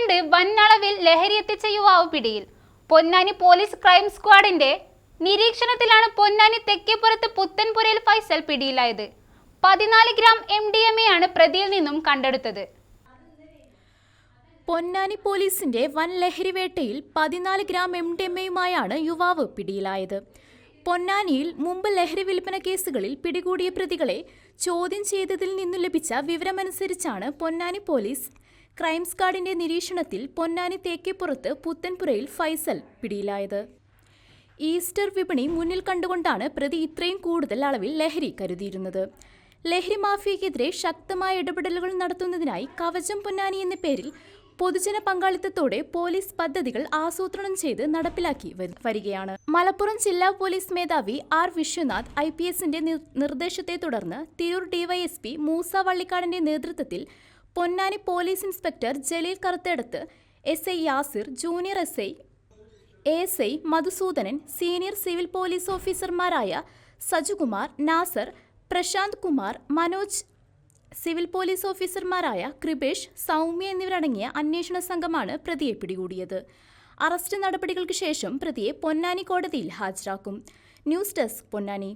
കണ്ട് വന്നളവിൽ ലഹരി എത്തിച്ച യുവാവ് പിടിയിൽ. പൊന്നാനി പോലീസ് ക്രൈം സ്ക്വാഡിന്റെ നിരീക്ഷണത്തിലാണ് പൊന്നാനി തെക്കേപ്പുറത്ത് പുത്തൻപുരയിൽ ഫൈസൽ പിടിയിലായത്. പതിനാല് gram M D M A ആണ് പ്രതിയിൽ നിന്നും കണ്ടെടുത്തത്. പൊന്നാനി പോലീസിന്റെ വൻ ലഹരിവേട്ടയിൽ പതിനാല് ഗ്രാം എം ഡി എം എയുമായാണ് യുവാവ് പിടിയിലായത്. പൊന്നാനിയിൽ മുമ്പ് ലഹരി വിൽപ്പന കേസുകളിൽ പിടികൂടിയ പ്രതികളെ ചോദ്യം ചെയ്തതിൽ നിന്നു ലഭിച്ച വിവരമനുസരിച്ചാണ് പൊന്നാനി പോലീസ് ക്രൈം സ്ക്വാഡിന്റെ നിരീക്ഷണത്തിൽ പൊന്നാനി തേക്കേപ്പുറത്ത് പുത്തൻപുരയിൽ ഫൈസൽ പിടിയിലായത്. ഈസ്റ്റർ വിപണി മുന്നിൽ കണ്ടുകൊണ്ടാണ് പ്രതി ഇത്രയും കൂടുതൽ അളവിൽ ലഹരി കരുതിയിരുന്നത്. ലഹരി മാഫിയക്കെതിരെ ശക്തമായ ഇടപെടലുകൾ നടത്തുന്നതിനായി കവചം പൊന്നാനി എന്ന പേരിൽ പൊതുജന പങ്കാളിത്തത്തോടെ പോലീസ് പദ്ധതികൾ ആസൂത്രണം ചെയ്ത് നടപ്പിലാക്കി വരികയാണ്. മലപ്പുറം ജില്ലാ പോലീസ് മേധാവി ആർ വിശ്വനാഥ് ഐ പി എസിന്റെ നിർദ്ദേശത്തെ തുടർന്ന് Tirur D Y S P Moosa വള്ളിക്കാടിന്റെ നേതൃത്വത്തിൽ Ponnani police inspector Jaleel കറുത്തെടുത്ത് S I Yasir junior S I S I Madhusoodanan senior civil police ഓഫീസർമാരായ സജുകുമാർ നാസർ പ്രശാന്ത് കുമാർ മനോജ് സിവിൽ പോലീസ് ഓഫീസർമാരായ കൃപേഷ് സൗമ്യ എന്നിവരടങ്ങിയ അന്വേഷണ സംഘമാണ് പ്രതിയെ പിടികൂടിയത്. അറസ്റ്റ് നടപടികൾക്ക് ശേഷം പ്രതിയെ പൊന്നാനി കോടതിയിൽ ഹാജരാക്കും. News desk Ponnani.